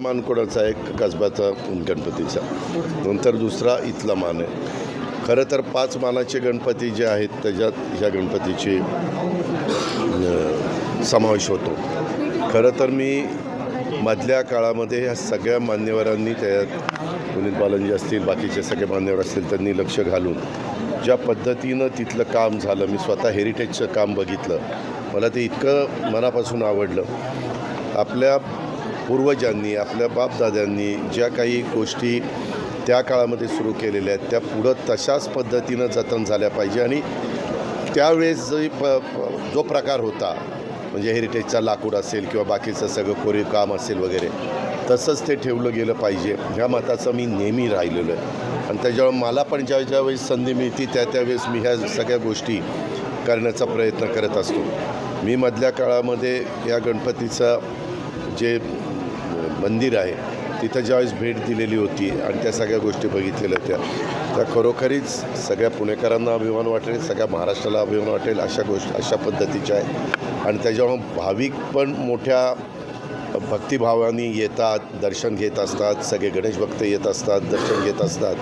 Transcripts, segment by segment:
मानकोडाचा एक कसबाचा गणपतीचा. नंतर दुसरा इथला मान आहे. खरं तर पाच मानाचे गणपती जे आहेत त्याच्यात ह्या गणपतीचे समावेश होतो. खरं तर मी मधल्या काळामध्ये ह्या सगळ्या मान्यवरांनी त्यात पुनीत बालनजी असतील बाकीचे सगळे मान्यवर असतील त्यांनी लक्ष घालून ज्या पद्धतीनं तिथलं काम झालं मी स्वतः हेरिटेजचं काम बघितलं. मला ते इतकं मनापासून आवडलं. आपल्या पूर्वजांनी आपल्या बापदाद्यांनी ज्या काही गोष्टी त्या काळामध्ये सुरू केलेल्या आहेत त्या पुढं तशाच पद्धतीनं जतन झाल्या पाहिजे. आणि त्यावेळेस जो प प- जो प्रकार होता म्हणजे हेरिटेजचा लाकूड असेल किंवा बाकीचं सगळं कोरीव काम असेल वगैरे तसंच ते ठेवलं गेलं पाहिजे. ह्या मताचं मी नेहमी राहिलेलो आहे. आणि त्याच्यामुळे मला पण ज्या ज्यावेळेस संधी मिळते त्या त्यावेळेस मी ह्या सगळ्या गोष्टी करण्याचा प्रयत्न करत असतो. मी मधल्या काळामध्ये या गणपतीचा जे मंदिर आहे. तिथं ज्यावेळेस भेट दिलेली होती आणि त्या सगळ्या गोष्टी बघितलेल्या होत्या त्या खरोखरीच सगळ्या पुणेकरांना अभिमान वाटेल सगळ्या महाराष्ट्राला अभिमान वाटेल अशा गोष्ट अशा पद्धतीच्या आहेत. आणि त्याच्यामुळं भाविक पण मोठ्या भक्तिभावाने येतात दर्शन घेत असतात सगळे गणेश भक्त येत असतात दर्शन घेत असतात.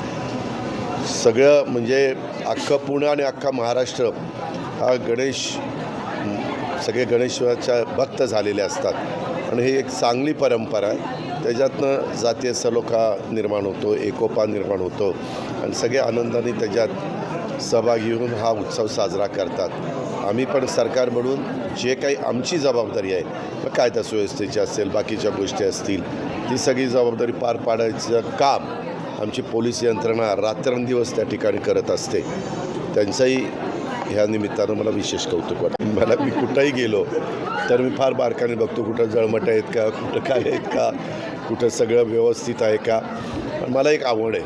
सगळं म्हणजे अख्खं पुणे आणि अख्खा महाराष्ट्र हा गणेश सगळे गणेशाच्या भक्त झालेले असतात. आणि ही एक चांगली परंपरा आहे. त्याच्यातनं जातीय सलोखा निर्माण होतो एकोपा निर्माण होतो आणि सगळे आनंदाने त्याच्यात सहभागी होऊन हा उत्सव साजरा करतात. आम्ही पण सरकार म्हणून जे काही आमची जबाबदारी आहे मग कायदा सुव्यवस्थेची असेल बाकीच्या गोष्टी असतील ती सगळी जबाबदारी पार पाडायचं काम आमची पोलीस यंत्रणा रात्रंदिवस त्या ठिकाणी करत असते. त्यांचंही ह्या निमित्तानं मला विशेष कौतुक वाटतं. मला मी कुठंही गेलो तर मी फार बारकाने बघतो कुठं जळमट आहेत का कुठं काय आहेत का कुठं सगळं व्यवस्थित आहे का. पण मला एक आवड आहे.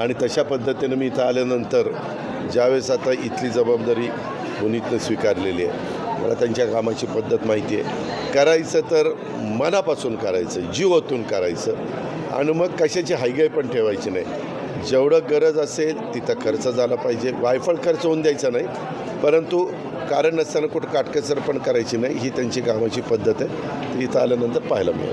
आणि तशा पद्धतीनं मी इथं आल्यानंतर ज्यावेळेस आता इथली जबाबदारी पुनीतनं स्वीकारलेली आहे मला त्यांच्या कामाची पद्धत माहिती आहे. करायचं तर मनापासून करायचं जीवातून करायचं. आणि मग कशाची हायगाय पण ठेवायची नाही. जेवढं गरज असेल तिथं खर्च झाला पाहिजे. वायफळ खर्च होऊन द्यायचा नाही. परंतु कारण नसताना कुठं काटकसर पण करायची नाही ही त्यांची कामाची पद्धत आहे. ती इथं आल्यानंतर पाहायला मिळेल.